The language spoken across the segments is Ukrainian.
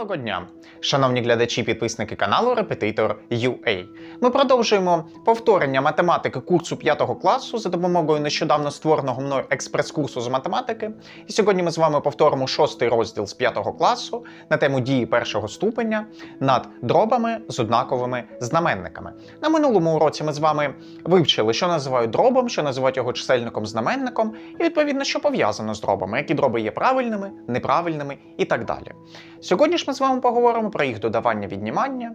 Доброго дня, шановні глядачі, підписники каналу Репетитор UA. Ми продовжуємо повторення математики курсу 5 класу за допомогою нещодавно створеного мною експрес-курсу з математики. І сьогодні ми з вами повторимо шостий розділ з 5 класу на тему дії першого ступеня над дробами з однаковими знаменниками. На минулому уроці ми з вами вивчили, що називають дробом, що називають його чисельником знаменником, і відповідно, що пов'язано з дробами, які дроби є правильними, неправильними і так далі. Сьогодні ж ми з вами поговоримо про їх додавання віднімання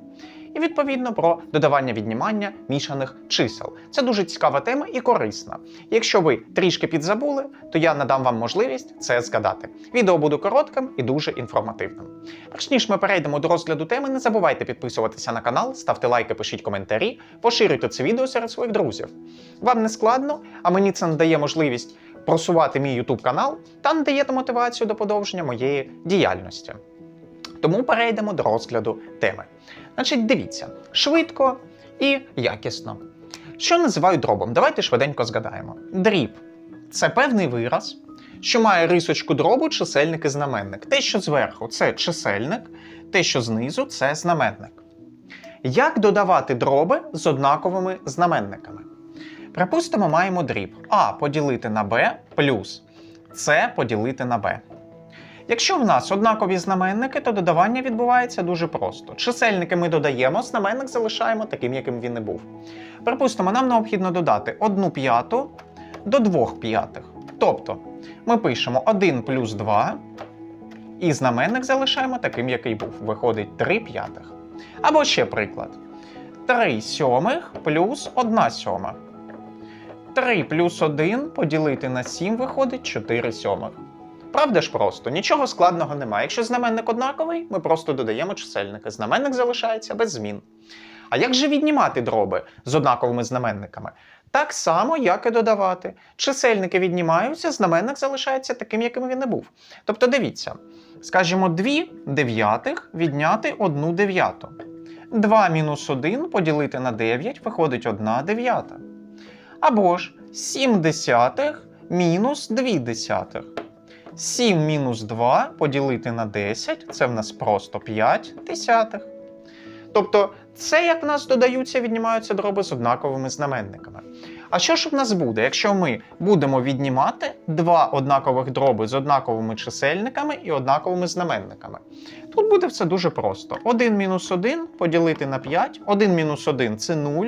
і відповідно про додавання віднімання мішаних чисел. Це дуже цікава тема і корисна. Якщо ви трішки підзабули, то я надам вам можливість це згадати. Відео буде коротким і дуже інформативним. Перш ніж ми перейдемо до розгляду теми, не забувайте підписуватися на канал, ставте лайки, пишіть коментарі, поширюйте це відео серед своїх друзів. Вам не складно, а мені це надає можливість просувати мій YouTube канал та надаєте мотивацію до подовження моєї діяльності. Тому перейдемо до розгляду теми. Значить, дивіться, швидко і якісно. Що називають дробом? Давайте швиденько згадаємо. Дріб це певний вираз, що має рисочку дробу, чисельник і знаменник. Те, що зверху, це чисельник, те, що знизу, це знаменник. Як додавати дроби з однаковими знаменниками? Припустимо, маємо дріб А поділити на Б плюс С поділити на Б. Якщо в нас однакові знаменники, то додавання відбувається дуже просто. Чисельники ми додаємо, знаменник залишаємо таким, яким він і був. Припустимо, нам необхідно додати 1 п'яту до 2 п'ятих. Тобто ми пишемо 1 плюс 2, і знаменник залишаємо таким, який був. Виходить 3 п'ятих. Або ще приклад. 3 сьомих плюс 1 сьома. 3 плюс 1 поділити на 7 виходить 4 сьомих. Правда ж просто, нічого складного немає. Якщо знаменник однаковий, ми просто додаємо чисельники. Знаменник залишається без змін. А як же віднімати дроби з однаковими знаменниками? Так само, як і додавати. Чисельники віднімаються, знаменник залишається таким, яким він і був. Тобто дивіться, скажімо, 2 дев'ятих відняти 1 дев'яту. 2 мінус 1 поділити на 9 виходить 1 дев'ята. Або ж 7 десятих мінус 2 десятих. 7 мінус 2 поділити на 10 це в нас просто 5 десятих. Тобто, це як в нас додаються, віднімаються дроби з однаковими знаменниками. А що ж в нас буде, якщо ми будемо віднімати два однакових дроби з однаковими чисельниками і однаковими знаменниками? Тут буде все дуже просто. 1 мінус 1 поділити на 5, 1 мінус 1 це 0.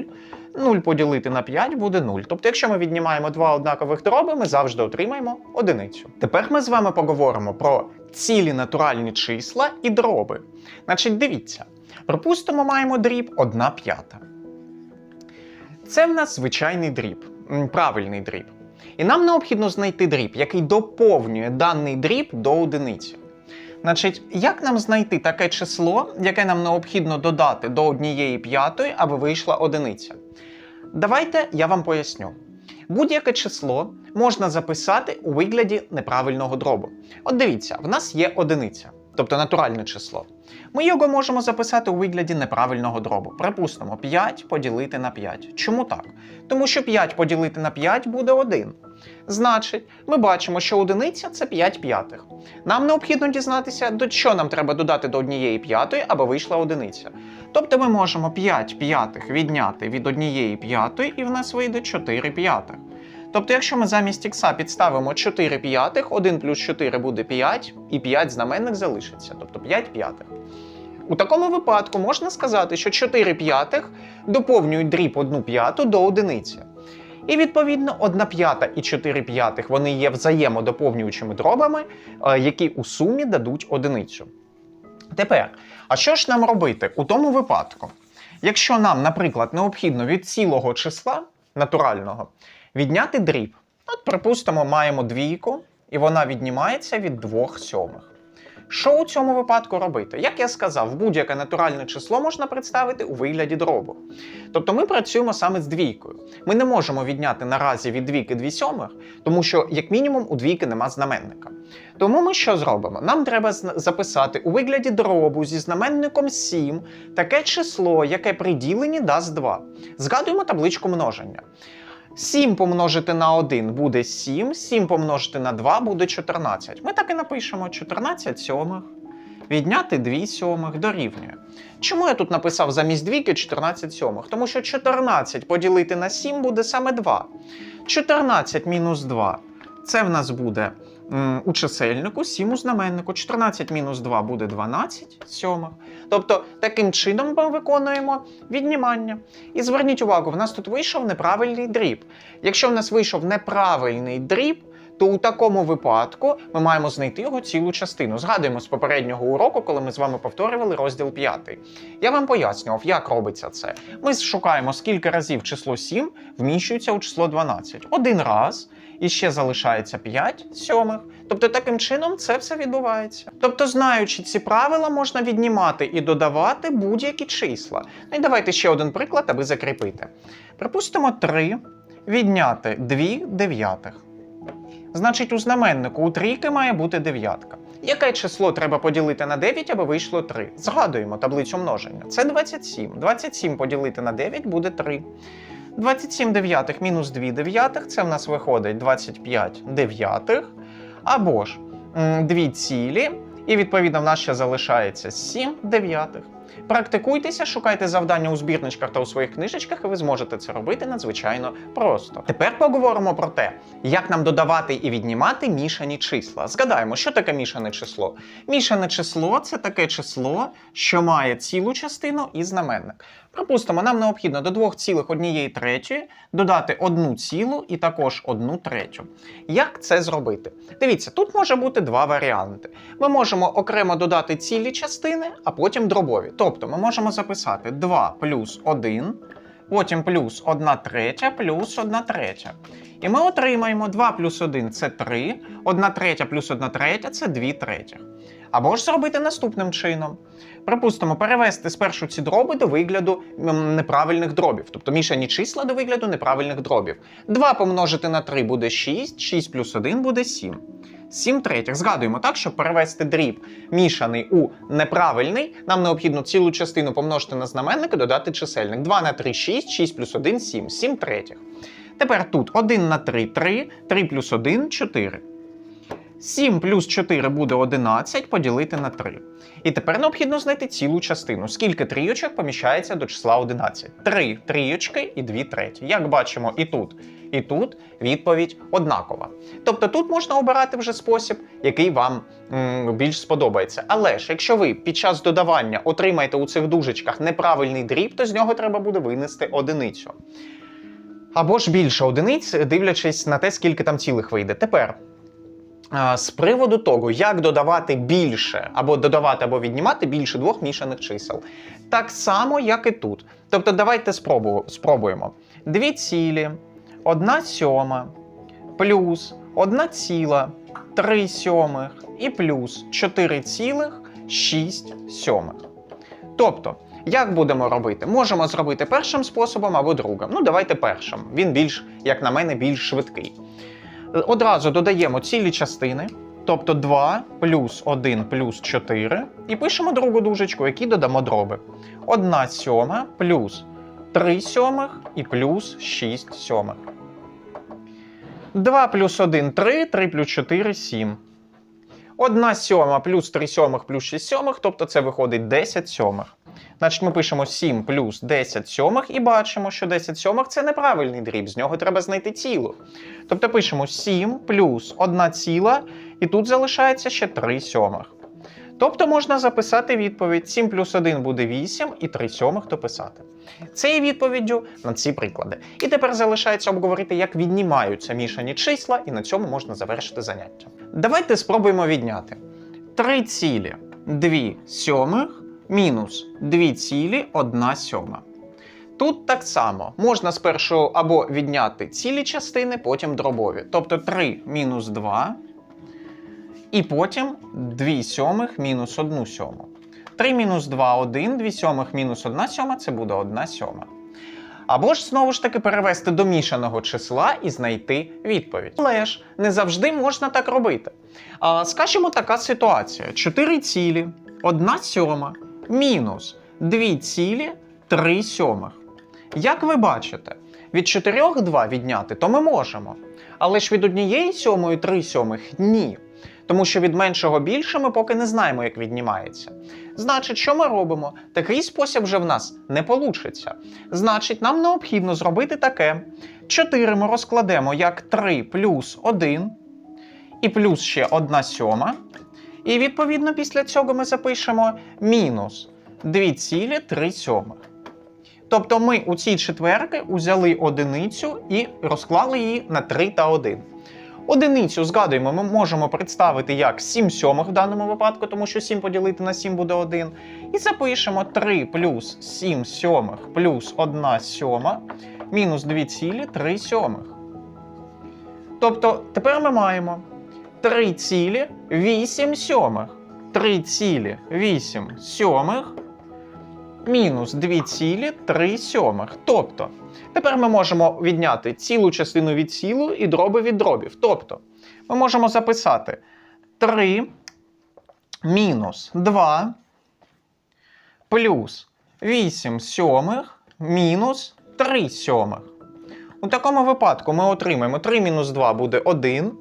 0 поділити на 5 буде 0. Тобто, якщо ми віднімаємо два однакових дроби, ми завжди отримаємо одиницю. Тепер ми з вами поговоримо про цілі натуральні числа і дроби. Значить, дивіться, припустимо, маємо дріб 1 п'ята. Це в нас звичайний дріб, правильний дріб. І нам необхідно знайти дріб, який доповнює даний дріб до одиниці. Значить, як нам знайти таке число, яке нам необхідно додати до однієї п'ятої, аби вийшла одиниця? Давайте я вам поясню. Будь-яке число можна записати у вигляді неправильного дробу. От дивіться, в нас є одиниця, тобто натуральне число. Ми його можемо записати у вигляді неправильного дробу. Припустимо, 5 поділити на 5. Чому так? Тому що 5 поділити на 5 буде 1. Значить, ми бачимо, що одиниця це 5 п'ятих. Нам необхідно дізнатися, до що нам треба додати до однієї п'ятої, аби вийшла одиниця. Тобто ми можемо 5 п'ятих відняти від однієї п'ятої, і в нас вийде 4 п'ятих. Тобто, якщо ми замість ікса підставимо 4 п'ятих, 1 плюс 4 буде 5, і 5 знаменник залишиться, тобто 5 п'ятих. У такому випадку можна сказати, що 4 п'ятих доповнюють дріб 1 п'яту до одиниці. І відповідно 1 п'ята і 4 п'ятих вони є взаємодоповнюючими дробами, е, які у сумі дадуть одиницю. Тепер, а що ж нам робити у тому випадку? Якщо нам, наприклад, необхідно від цілого числа натурального відняти дріб, от, припустимо, маємо двійку, і вона віднімається від 2 сьомих. Що у цьому випадку робити? Як я сказав, будь-яке натуральне число можна представити у вигляді дробу. Тобто ми працюємо саме з двійкою. Ми не можемо відняти наразі від двійки 2 сьомих, тому що, як мінімум, у двійки нема знаменника. Тому ми що зробимо? Нам треба записати у вигляді дробу зі знаменником 7 таке число, яке при діленні дасть 2. Згадуємо табличку множення. 7 помножити на 1 буде 7, 7 помножити на 2 буде 14. Ми так і напишемо 14 сьомих відняти 2 сьомих дорівнює. Чому я тут написав замість двійки 14 сьомих? Тому що 14 поділити на 7 буде саме 2. 14 мінус 2 це в нас буде у чисельнику, 7 у знаменнику. 14 мінус 2 буде 12 7. Тобто таким чином ми виконуємо віднімання. І зверніть увагу, в нас тут вийшов неправильний дріб. Якщо в нас вийшов неправильний дріб, то у такому випадку ми маємо знайти його цілу частину. Згадуємо з попереднього уроку, коли ми з вами повторювали розділ 5. Я вам пояснював, як робиться це. Ми шукаємо, скільки разів число 7 вміщується у число 12. Один раз. І ще залишається 5 сьомих. Тобто таким чином це все відбувається. Тобто, знаючи ці правила, можна віднімати і додавати будь-які числа. Ну і давайте ще один приклад, аби закріпити. Припустимо 3 відняти 2 дев'ятих. Значить, у знаменнику у трійки має бути дев'ятка. Яке число треба поділити на 9, аби вийшло 3? Згадуємо таблицю множення. Це 27. 27 поділити на 9 буде 3. 27 дев'ятих мінус 2 дев'ятих, це в нас виходить 25 дев'ятих. Або ж 2 цілі, і відповідно в нас ще залишається 7 дев'ятих. Практикуйтеся, шукайте завдання у збірничках та у своїх книжечках, і ви зможете це робити надзвичайно просто. Тепер поговоримо про те, як нам додавати і віднімати мішані числа. Згадаємо, що таке мішане число. Мішане число це таке число, що має цілу частину і знаменник. Припустимо, нам необхідно до 2,1 третьої додати одну цілу і також одну третю. Як це зробити? Дивіться, тут може бути два варіанти. Ми можемо окремо додати цілі частини, а потім дробові. Тобто ми можемо записати 2 плюс 1, потім плюс 1 третя, плюс 1 третя. І ми отримаємо 2 плюс 1 це 3, 1 третя плюс 1 третя це 2 третіх. Або ж зробити наступним чином. Припустимо, перевести спершу ці дроби до вигляду неправильних дробів, тобто мішані числа до вигляду неправильних дробів. 2 помножити на 3 буде 6, 6 плюс 1 буде 7. 7 третіх. Згадуємо так, щоб перевести дріб мішаний у неправильний, нам необхідно цілу частину помножити на знаменник і додати чисельник. 2 на 3 6, 6 плюс 1 7, 7 третіх. Тепер тут 1 на 3 3, 3 плюс 1 4. 7 плюс 4 буде 11 поділити на 3. І тепер необхідно знайти цілу частину. Скільки трійочок поміщається до числа 11? 3 трійочки і 2 треті. Як бачимо, і тут, і тут відповідь однакова. Тобто тут можна обирати вже спосіб, який вам м, більш сподобається. Але ж якщо ви під час додавання отримаєте у цих дужечках неправильний дріб, то з нього треба буде винести одиницю. Або ж більше одиниць, дивлячись на те, скільки там цілих вийде. Тепер. З приводу того, як додавати більше, або додавати, або віднімати більше двох мішаних чисел. Так само, як і тут. Тобто, давайте спробу, спробуємо. Дві цілі, одна сьома, плюс одна ціла, три сьомих і плюс 4 цілих 6 сьомих. Тобто, як будемо робити? Можемо зробити першим способом або другим. Ну, давайте першим. Він більш, як на мене, більш швидкий. Одразу додаємо цілі частини, тобто 2 плюс 1 плюс 4, і пишемо другу дужечку, які додамо дроби. 1 сьома плюс 3 сьомих і плюс 6 сьомих. 2 плюс 1 3, 3 плюс 4 7. 1 сьома плюс 3 сьомих плюс 6 сьомих, тобто це виходить 10 сьомих. Значить, ми пишемо 7 плюс 10 сьомих і бачимо, що 10 сьомих це неправильний дріб, з нього треба знайти цілу. Тобто пишемо 7 плюс 1 ціла, і тут залишається ще 3 сьомих. Тобто можна записати відповідь 7 плюс 1 буде 8 і 3 сьомих дописати. Це є відповіддю на ці приклади. І тепер залишається обговорити, як віднімаються мішані числа, і на цьому можна завершити заняття. Давайте спробуємо відняти 3 цілі 2 сьомих мінус 2 цілі 1 сьома. Тут так само можна спершу або відняти цілі частини, потім дробові. Тобто 3 мінус 2, і потім 2 сьомих мінус 1 сьому. 3 мінус 2 1, 2 сьомих мінус 1 сьома це буде 1 сьома. Або ж знову ж таки перевести до мішаного числа і знайти відповідь. Але ж не завжди можна так робити. А, скажімо, така ситуація: 4 цілі, 1 сьома мінус 2 цілі 3 сьомих. Як ви бачите, від 4 2 відняти, то ми можемо. Але ж від однієї сьомої 3 сьомих ні. тому що від меншого більше ми поки не знаємо, як віднімається. Значить, що ми робимо? Такий спосіб вже в нас не получиться. Значить, нам необхідно зробити таке: 4 ми розкладемо як 3 плюс 1, і плюс ще 1 сьома. І відповідно після цього ми запишемо мінус 2,3 сьомих. Тобто ми у цій четверки узяли одиницю і розклали її на 3 та 1. Одиницю, згадуємо, ми можемо представити як 7 сьомих в даному випадку, тому що 7 поділити на 7 буде 1. І запишемо 3 плюс 7 сьомих плюс 1 сьома мінус 2,3 сьомих. Тобто тепер ми маємо 3,8 сьомих. 3,8 сьомих мінус 2,3 сьомих. Тобто, тепер ми можемо відняти цілу частину від цілу і дроби від дробів. Тобто, ми можемо записати 3 мінус 2 плюс 8 сьомих мінус 3 сьомих. У такому випадку ми отримаємо 3 мінус 2 буде 1,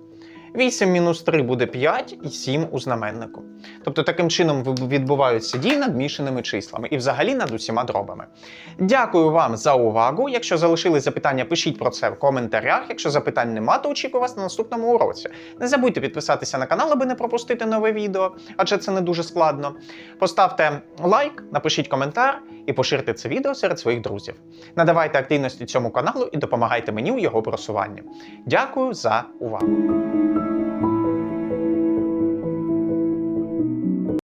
8 мінус 3 буде 5 і 7 у знаменнику. Тобто таким чином відбуваються дії над мішаними числами і взагалі над усіма дробами. Дякую вам за увагу. Якщо залишили запитання, пишіть про це в коментарях. Якщо запитань нема, то очікую вас на наступному уроці. Не забудьте підписатися на канал, аби не пропустити нове відео, адже це не дуже складно. Поставте лайк, напишіть коментар і поширте це відео серед своїх друзів. Надавайте активності цьому каналу і допомагайте мені у його просуванні. Дякую за увагу.